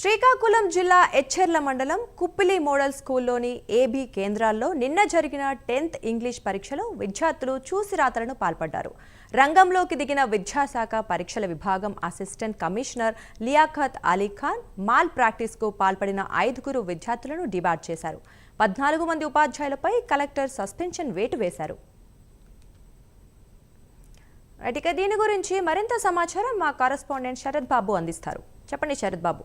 శ్రీకాకుళం జిల్లా ఎచ్చెర్ల మండలం కుప్పిలి మోడల్ స్కూల్లోని ఏబీ కేంద్రాల్లో నిన్న జరిగిన టెన్త్ ఇంగ్లీష్ పరీక్షలో విద్యార్థులు చూసిరాతలను పాల్పడ్డారు. రంగంలోకి దిగిన విద్యాశాఖ పరీక్షల విభాగం అసిస్టెంట్ కమిషనర్ లియాఖత్ అలీ ఖాన్ మాల్ ప్రాక్టీస్కు పాల్పడిన ఐదుగురు విద్యార్థులను డిబార్ చేశారు. పద్నాలుగు మంది ఉపాధ్యాయులపై కలెక్టర్ సస్పెన్షన్ వేటు వేశారు. రైట్, దీని గురించి మరింత సమాచారం మా కరస్పాండెంట్ శరత్ బాబు అందిస్తారు. చెప్పండి శరత్ బాబు.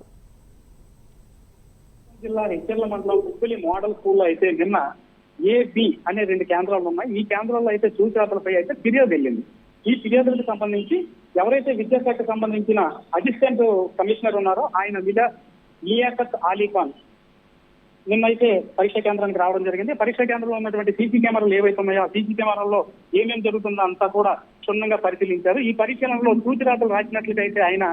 జిల్లా హెచ్చర్ల మండలం కుప్పిలి మోడల్ స్కూల్లో అయితే నిన్న ఏబి అనే రెండు కేంద్రాలు ఉన్నాయి. ఈ కేంద్రాల్లో అయితే చూచాతలపై అయితే ఫిర్యాదు వెళ్ళింది. ఈ ఫిర్యాదులకు సంబంధించి ఎవరైతే విద్యాశాఖకు సంబంధించిన అసిస్టెంట్ కమిషనర్ ఉన్నారో ఆయన మీద లియాఖత్ అలీ ఖాన్ నిన్నైతే పరీక్ష కేంద్రానికి రావడం జరిగింది. పరీక్ష కేంద్రంలో ఉన్నటువంటి సీసీ కెమెరాలు ఏవైతే ఉన్నాయో ఆ సీసీ కెమెరాల్లో ఏమేమి జరుగుతుందో అంతా కూడా క్షుణ్ణంగా పరిశీలించారు. ఈ పరిశీలనలో సూచిరాతలు రాసినట్లయితే ఆయన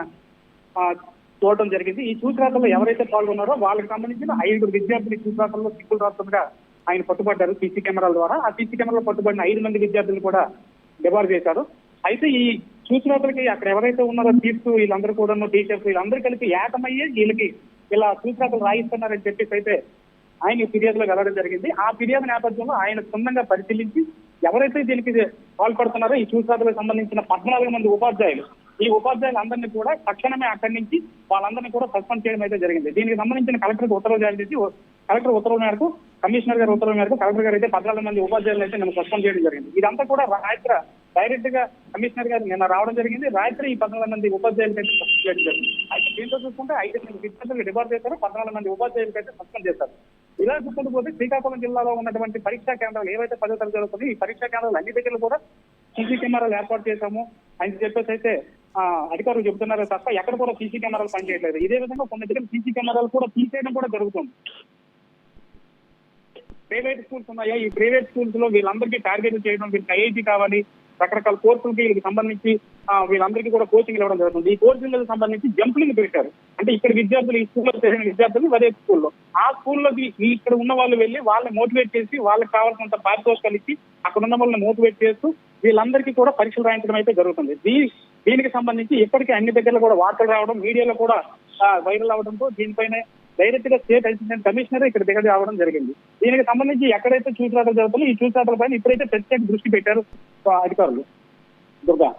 చూడటం చూడడం జరిగింది. ఈ చూసిరాతల్లో ఎవరైతే పాల్గొన్నారో వాళ్ళకి సంబంధించిన ఐదుగురు విద్యార్థులు ఈ చూసిరాతల్లో సిక్కులు రాస్తుండగా ఆయన పట్టుబడ్డారు సీసీ కెమెరాల ద్వారా. ఆ సీసీ కెమెరాలో పట్టుబడిన ఐదు మంది విద్యార్థులు కూడా డిబార్ చేశారు. అయితే ఈ చూసిరాతలకి అక్కడ ఎవరైతే ఉన్నారో తీర్పు వీళ్ళందరూ కూడా టీచర్స్ వీళ్ళందరూ కలిపి ఏకమయ్యే వీళ్ళకి ఇలా చూసిరాతలు రాయిస్తున్నారని చెప్పేసి అయితే ఆయన ఫిర్యాదులో వెళ్ళడం జరిగింది. ఆ ఫిర్యాదు నేపథ్యంలో ఆయన సొంతంగా పరిశీలించి ఎవరైతే దీనికి పాల్పడుతున్నారో ఈ చూసాదులకు సంబంధించిన పద్నాలుగు మంది ఉపాధ్యాయులు ఈ ఉపాధ్యాయులు అందరినీ కూడా తక్షణమే అక్కడి నుంచి వాళ్ళందరినీ కూడా సస్పెండ్ చేయడం అయితే జరిగింది. దీనికి సంబంధించిన కలెక్టర్ ఉత్తర్వులు జారీ చేసి కలెక్టర్ ఉత్తర్వుల మేరకు కమిషనర్ గారి ఉత్తర్వుల మేరకు కలెక్టర్ గారు అయితే పద్నాలుగు మంది ఉపాధ్యాయులు అయితే మేము సస్పెండ్ చేయడం జరిగింది. ఇదంతా కూడా రాత్ర డైరెక్ట్గా కమిషనర్ గారు నిన్న రావడం జరిగింది. రాత్రి ఈ పద్నాలుగు మంది ఉపాధ్యాయులకి అయితే సస్పెండ్ చేయడం జరిగింది. అయితే దీంతో చూసుకుంటే ఐదు మంది విద్యార్థులు డిబార్ చేశారు. పద్నాలుగు మంది ఉపాధ్యాయులకి అయితే సస్పెండ్ చేశారు. ఇలా చూసుకుంటూ పోతే శ్రీకాకుళం జిల్లాలో ఉన్నటువంటి పరీక్షా కేంద్రాలు ఏవైతే పదో తరగతి జరుగుతుంది ఈ పరీక్షా కేంద్రాలు అన్ని దగ్గర కూడా సీసీ కెమెరాలు ఏర్పాటు చేశాము. అని చెప్పేసి అయితే అధికారులు చెబుతున్నారు తప్ప ఎక్కడ కూడా సీసీ కెమెరాలు పనిచేయట్లేదు ఇదే విధంగా కొన్ని దగ్గర సీసీ కెమెరాలు కూడా తీసేయడం కూడా జరుగుతుంది. ప్రైవేట్ స్కూల్స్ ఉన్నాయా? ఈ ప్రైవేట్ స్కూల్స్లో వీళ్ళందరికీ టార్గెట్ చేయడం వీళ్ళకి ఐఐటి కావాలి రకరకాల కోర్సులకి వీళ్ళకి సంబంధించి వీళ్ళందరికీ కూడా కోచింగ్ ఇవ్వడం జరుగుతుంది. ఈ కోచింగ్లకు సంబంధించి జంప్లింగ్ పెట్టారు. అంటే ఇక్కడ విద్యార్థులు ఈ స్కూల్లో చేసిన విద్యార్థులు అదే స్కూల్లో ఆ స్కూల్లోకి ఇక్కడ ఉన్న వాళ్ళు వెళ్ళి వాళ్ళని మోటివేట్ చేసి వాళ్ళకి కావాల్సినంత పారితోషికాలు ఇచ్చి అక్కడ ఉన్న వాళ్ళని మోటివేట్ చేస్తూ వీళ్ళందరికీ కూడా పరీక్షలు రాయించడం అయితే జరుగుతుంది. దీ- దీనికి సంబంధించి ఇప్పటికే అన్ని దగ్గరలో కూడా వార్తలు రావడం మీడియాలో కూడా వైరల్ అవడంతో దీనిపైన డైరెక్ట్గా స్టేట్ అసిస్టెంట్ కమిషనర్ ఇక్కడ దిగజ రావడం జరిగింది. దీనికి సంబంధించి ఎక్కడైతే చూసాటలు జరుగుతుందో ఈ చూసాటల పైన ఇప్పుడైతే ప్రత్యేక దృష్టి పెట్టారు అధికారులు. Durga.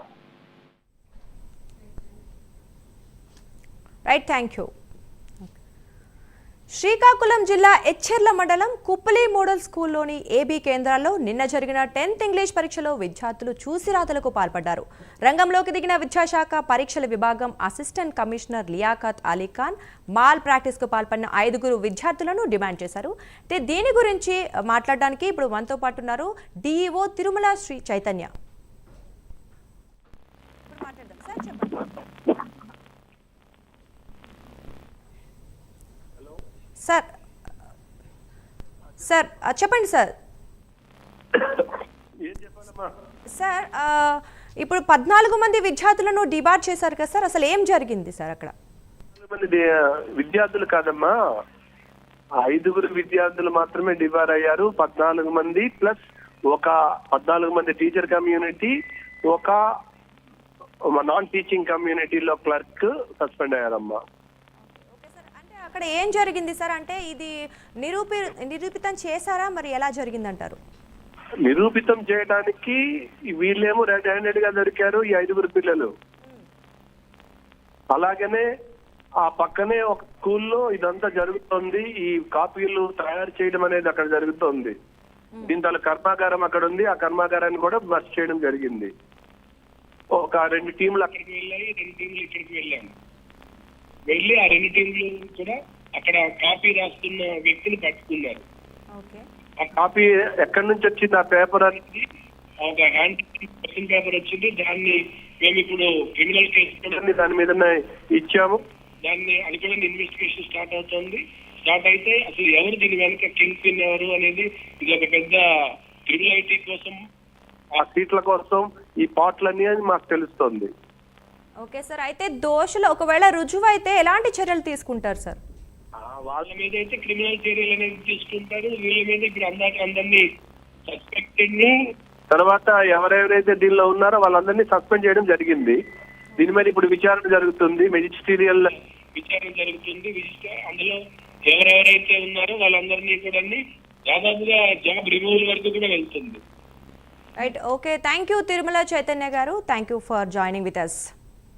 Right thank you Srikakulam జిల్లా ఎచ్చెర్ల మండలం కుప్పలి మోడల్ స్కూల్లోని ఏబీ కేంద్రాల్లో నిన్న జరిగిన టెన్త్ ఇంగ్లీష్ పరీక్షలో విద్యార్థులు చూసిరాతలకు పాల్పడ్డారు. రంగంలోకి దిగిన విద్యాశాఖ పరీక్షల విభాగం అసిస్టెంట్ కమిషనర్ లియాఖత్ అలీఖాన్ మాల్ ప్రాక్టీస్కు పాల్పడిన ఐదుగురు విద్యార్థులను డిమాండ్ చేశారు. దీని గురించి మాట్లాడడానికి ఇప్పుడు మనతో పాటు ఉన్నారు డిఈఓ తిరుమల శ్రీ చైతన్య ఇప్పుడు మాట్లాడదాం సార్ చెప్పండి సార్ సార్ చెప్పండి సార్. సార్ ఇప్పుడు పద్నాలుగు మంది విద్యార్థులను డిబార్ చేశారు కదా సార్ అసలు ఏం జరిగింది సార్ అక్కడ? విద్యార్థులు కాదమ్మా. ఐదుగురు విద్యార్థులు మాత్రమే డిబార్ అయ్యారు. పద్నాలుగు మంది ప్లస్ ఒక పద్నాలుగు మంది టీచర్ కమ్యూనిటీ ఒక నాన్ టీచింగ్ కమ్యూనిటీలో క్లర్క్ సస్పెండ్ అయ్యారమ్మా. అక్కడ ఏం జరిగింది సార్? అంటే ఇది నిరూపి నిరూపితం చేశారా? మరి ఎలా జరిగిందంటారు? నిరూపితం చేయడానికి వీళ్ళేమో రెడ్ హ్యాండెడ్గా దొరికారు ఈ ఐదుగురు పిల్లలు. అలాగనే ఆ పక్కనే ఒక స్కూల్లో ఇదంతా జరుగుతోంది. ఈ కాపీలు తయారు చేయడం అనేది అక్కడ జరుగుతోంది. దీని తల కర్మాగారం అక్కడ ఉంది. ఆ కర్మాగారాన్ని కూడా బస్ చేయడం జరిగింది. ఒక రెండు టీంలు అక్కడికి వెళ్ళాయి రెండు టీంలు ఇక్కడికి వెళ్ళాము వెళ్ళి ఆ రెండు టీంలు కూడా అక్కడ కాపీ రాస్తున్న వ్యక్తిని పట్టుకున్నారు. ఓకే. ఆ కాపీ ఎక్కడి నుంచి వచ్చింది? ఆ పేపర్ అనేది ఒక హ్యాండ్ క్వశ్చన్ పేపర్ వచ్చింది. దాన్ని మేము ఇప్పుడు క్రిమినల్ కేసు దాని మీద ఇచ్చాము. దాన్ని అది కూడా ఇన్వెస్టిగేషన్ స్టార్ట్ అవుతుంది. స్టార్ట్ అయితే అసలు ఎవరు దీని వెనక కింగ్ పిన్ ఎవరు అనేది ఇది ఒక పెద్ద క్రిమినాలిటీ కోసం ఆ సీట్ల కోసం ఈ పాటలన్నీ అని మాకు తెలుస్తుంది. Okay sir. అయితే దోషులు ఒకవేళ రుజువు అయితే ఎలాంటి చర్యలు తీసుకుంటారు సార్? ఆ వాళ్ళ మీద అయితే క్రిమినల్ చర్యలు అనేది తీసుకుంటారు. వీళ్ళ మీద ఇప్పుడు అందరి అందరినీ సస్పెక్టెడ్ని తర్వాత ఎవరెవరైతే దీనిలో ఉన్నారో వాళ్ళందరినీ సస్పెండ్ చేయడం జరిగింది. దీని మీద ఇప్పుడు విచారణ జరుగుతుంది. మెజిస్టీరియల్ విచారణ జరుగుతుంది. అందులో ఎవరెవరైతే ఉన్నారో వాళ్ళందరినీ కూడా దాదాపుగా జాబ్ రిమూవల్ వరకు కూడా వెళ్తుంది. Right. Okay. Thank you Tirumala Chaitanya గారు. Thank you for joining with us